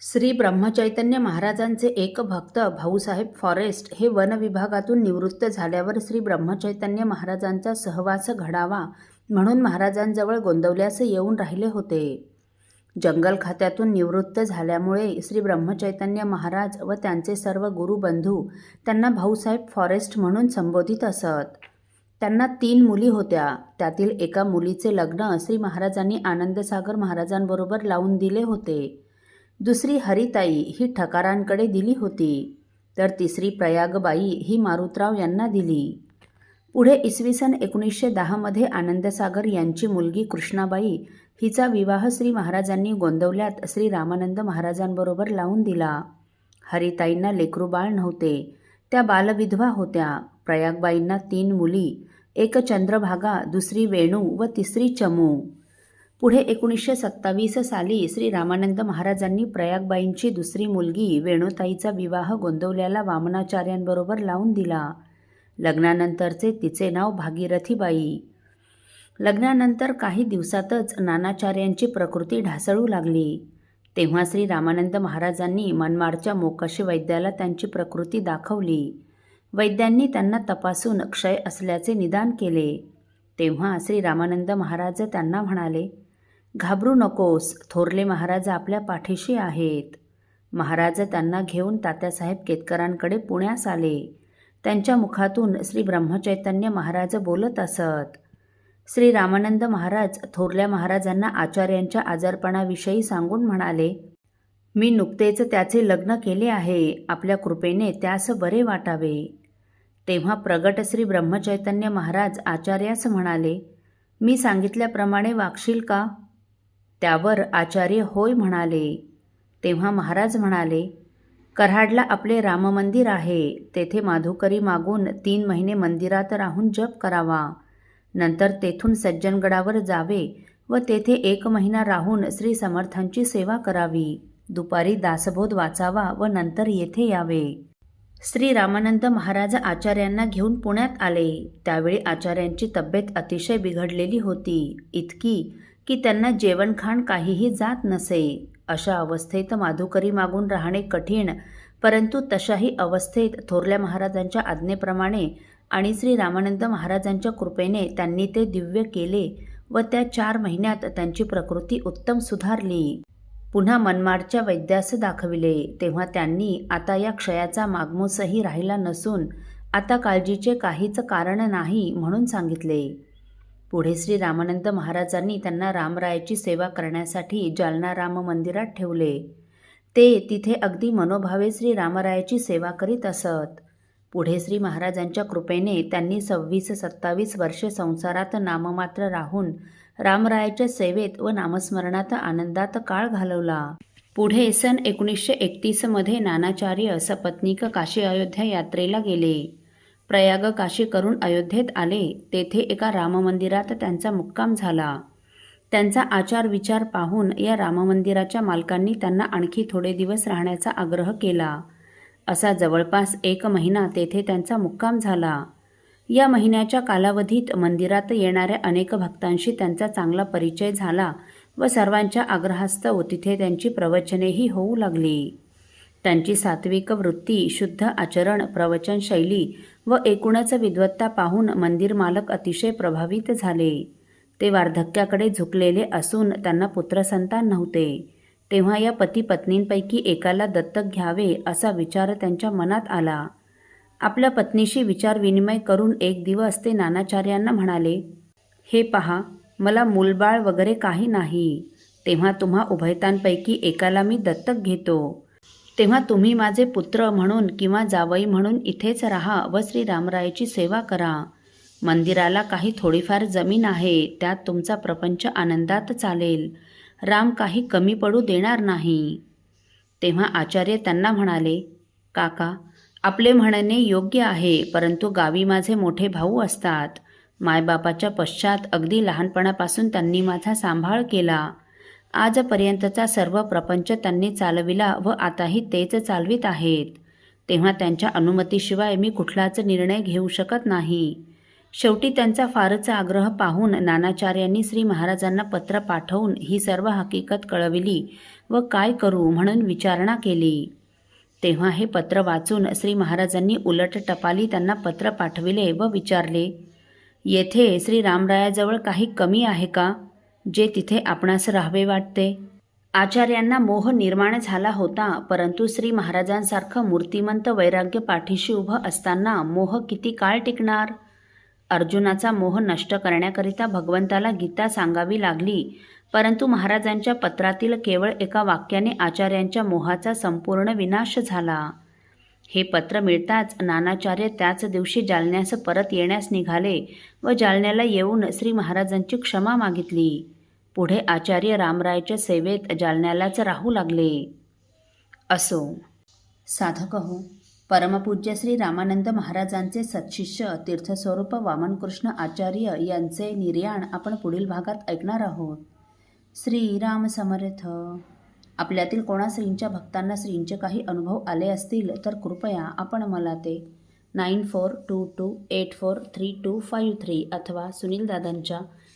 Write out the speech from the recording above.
श्री ब्रह्मचैतन्य महाराजांचे एक भक्त भाऊसाहेब फॉरेस्ट हे वन विभागातून निवृत्त झाल्यावर श्री ब्रह्मचैतन्य महाराजांचा सहवास घडावा म्हणून महाराजांजवळ गोंदवल्यास येऊन राहिले होते. जंगल खात्यातून निवृत्त झाल्यामुळे श्री ब्रह्मचैतन्य महाराज व त्यांचे सर्व गुरुबंधू त्यांना भाऊसाहेब फॉरेस्ट म्हणून संबोधित असत. त्यांना तीन मुली होत्या. त्यातील एका मुलीचे लग्न श्री महाराजांनी आनंदसागर महाराजांबरोबर लावून दिले होते. दुसरी हरिताई ही ठकारांकडे दिली होती तर तिसरी प्रयागबाई ही मारुतराव यांना दिली. पुढे इसवी सन एकोणीसशे दहामध्ये आनंदसागर यांची मुलगी कृष्णाबाई हिचा विवाह श्री महाराजांनी गोंदवल्यात श्री रामानंद महाराजांबरोबर लावून दिला. हरिताईंना लेकरूबाळ नव्हते त्या बालविधवा होत्या. प्रयागबाईंना तीन मुली एक चंद्रभागा दुसरी वेणू व तिसरी चमू. पुढे एकोणीसशे सत्तावीस साली श्री रामानंद महाराजांनी प्रयागबाईंची दुसरी मुलगी वेणुताईचा विवाह गोंदवल्याला वामनाचार्यांबरोबर लावून दिला. लग्नानंतरचे तिचे नाव भागीरथीबाई. लग्नानंतर काही दिवसातच नानाचार्यांची प्रकृती ढासळू लागली. तेव्हा श्री रामानंद महाराजांनी मनमाडच्या मोकाशी वैद्याला त्यांची प्रकृती दाखवली. वैद्यांनी त्यांना तपासून क्षय असल्याचे निदान केले. तेव्हा श्री रामानंद महाराज त्यांना म्हणाले घाबरू नकोस थोरले महाराज आपल्या पाठीशी आहेत. महाराज त्यांना घेऊन तात्यासाहेब केतकरांकडे पुण्यास आले. त्यांच्या मुखातून श्री ब्रह्मचैतन्य महाराज बोलत असत. श्री रामानंद महाराज थोरल्या महाराजांना आचार्यांच्या आजारपणाविषयी सांगून म्हणाले मी नुकतेच त्याचे लग्न केले आहे. आपल्या कृपेने त्यास बरे वाटावे. तेव्हा प्रगट श्री ब्रह्मचैतन्य महाराज आचार्यास म्हणाले मी सांगितल्याप्रमाणे वागशील का? त्यावर आचार्य होय म्हणाले. तेव्हा महाराज म्हणाले कराडला आपले राममंदिर आहे. तेथे माधुकरी मागून तीन महिने मंदिरात राहून जप करावा. नंतर तेथून सज्जनगडावर जावे व तेथे एक महिना राहून श्री समर्थांची सेवा करावी. दुपारी दासबोध वाचावा व नंतर येथे यावे. श्री रामानंद महाराज आचार्यांना घेऊन पुण्यात आले. त्यावेळी आचार्यांची तब्येत अतिशय बिघडलेली होती. इतकी की त्यांना जेवणखाण काहीही जात नसे. अशा अवस्थेत माधुकरी मागून राहणे कठीण परंतु तशाही अवस्थेत थोरल्या महाराजांच्या आज्ञेप्रमाणे आणि श्री रामानंद महाराजांच्या कृपेने त्यांनी ते दिव्य केले व त्या चार महिन्यात त्यांची प्रकृती उत्तम सुधारली. पुन्हा मनमाडच्या वैद्यास दाखविले तेव्हा त्यांनी आता या क्षयाचा मागमूसही राहिला नसून आता काळजीचे काहीच कारण नाही म्हणून सांगितले. पुढे श्री रामानंद महाराजांनी त्यांना रामरायाची सेवा करण्यासाठी जालना राम मंदिरात ठेवले. ते तिथे अगदी मनोभावे श्री रामरायाची सेवा करीत असत. पुढे श्री महाराजांच्या कृपेने त्यांनी सव्वीस सत्तावीस वर्षे संसारात नाममात्र राहून रामरायाच्या सेवेत व नामस्मरणात आनंदात काळ घालवला. पुढे सन एकोणीसशे एकतीसमध्ये नानाचार्य सपत्नीक काशी अयोध्या यात्रेला गेले. प्रयाग काशी करून अयोध्येत आले. तेथे एका राममंदिरात त्यांचा मुक्काम झाला. त्यांचा आचार विचार पाहून या राममंदिराच्या मालकांनी त्यांना आणखी थोडे दिवस राहण्याचा आग्रह केला. असा जवळपास एक महिना तेथे त्यांचा मुक्काम झाला. या महिन्याच्या कालावधीत मंदिरात येणाऱ्या अनेक भक्तांशी त्यांचा चांगला परिचय झाला व सर्वांच्या आग्रहास्तव तिथे त्यांची प्रवचनेही होऊ लागली. त्यांची सात्विक वृत्ती शुद्ध आचरण प्रवचन शैली व एकूणच विद्वत्ता पाहून मंदिर मालक अतिशय प्रभावित झाले. ते वार्धक्याकडे झुकलेले असून त्यांना पुत्रसंतान नव्हते. तेव्हा या पती पत्नींपैकी एकाला दत्तक घ्यावे असा विचार त्यांच्या मनात आला. आपल्या पत्नीशी विचारविनिमय करून एक दिवस ते नानाचार्यांना म्हणाले हे पहा मला मूलबाळ वगैरे काही नाही. तेव्हा तुम्हा उभयतांपैकी एकाला मी दत्तक घेतो. तेव्हा तुम्ही माझे पुत्र म्हणून किंवा जावई म्हणून इथेच राहा व श्री रामरायाची सेवा करा. मंदिराला काही थोडीफार जमीन आहे त्यात तुमचा प्रपंच आनंदात चालेल. राम काही कमी पडू देणार नाही. तेव्हा आचार्य त्यांना म्हणाले काका आपले म्हणणे योग्य आहे परंतु गावी माझे मोठे भाऊ असतात. मायबापाच्या पश्चात अगदी लहानपणापासून त्यांनी माझा सांभाळ केला. आजपर्यंतचा सर्व प्रपंच त्यांनी चालविला व आताही तेच चालवित आहेत. तेव्हा त्यांच्या अनुमतीशिवाय मी कुठलाच निर्णय घेऊ शकत नाही. शेवटी त्यांचा फारच आग्रह पाहून नानाचार्यांनी श्री महाराजांना पत्र पाठवून ही सर्व हकीकत कळविली व काय करू म्हणून विचारणा केली. तेव्हा हे पत्र वाचून श्री महाराजांनी उलट टपाली त्यांना पत्र पाठविले व विचारले येथे श्री रामरायाजवळ काही कमी आहे का? जे तिथे आपणास राहावे वाटते. आचार्यांना मोह निर्माण झाला होता परंतु श्री महाराजांसारखं मूर्तिमंत वैराग्य पाठीशी उभं असताना मोह किती काळ टिकणार? अर्जुनाचा मोह नष्ट करण्याकरिता भगवंताला गीता सांगावी लागली परंतु महाराजांच्या पत्रातील केवळ एका वाक्याने आचार्यांच्या मोहाचा संपूर्ण विनाश झाला. हे पत्र मिळताच नानाचार्य त्याच दिवशी जालन्यास परत येण्यास निघाले व जालन्याला येऊन श्री महाराजांची क्षमा मागितली. पुढे आचार्य रामरायच्या सेवेत जालन्यालाच राहू लागले. असो. साधक हो परमपूज्य श्री रामानंद महाराजांचे सत्शिष्य तीर्थस्वरूप वामनकृष्ण आचार्य यांचे निर्याण आपण पुढील भागात ऐकणार आहोत. श्रीराम समर्थ. आपल्यातील कोणा श्रींच्या भक्तांना श्रींचे काही अनुभव आले असतील तर कृपया आपण मला ते nine four two two eight four three two five three अथवा सुनील दादांच्या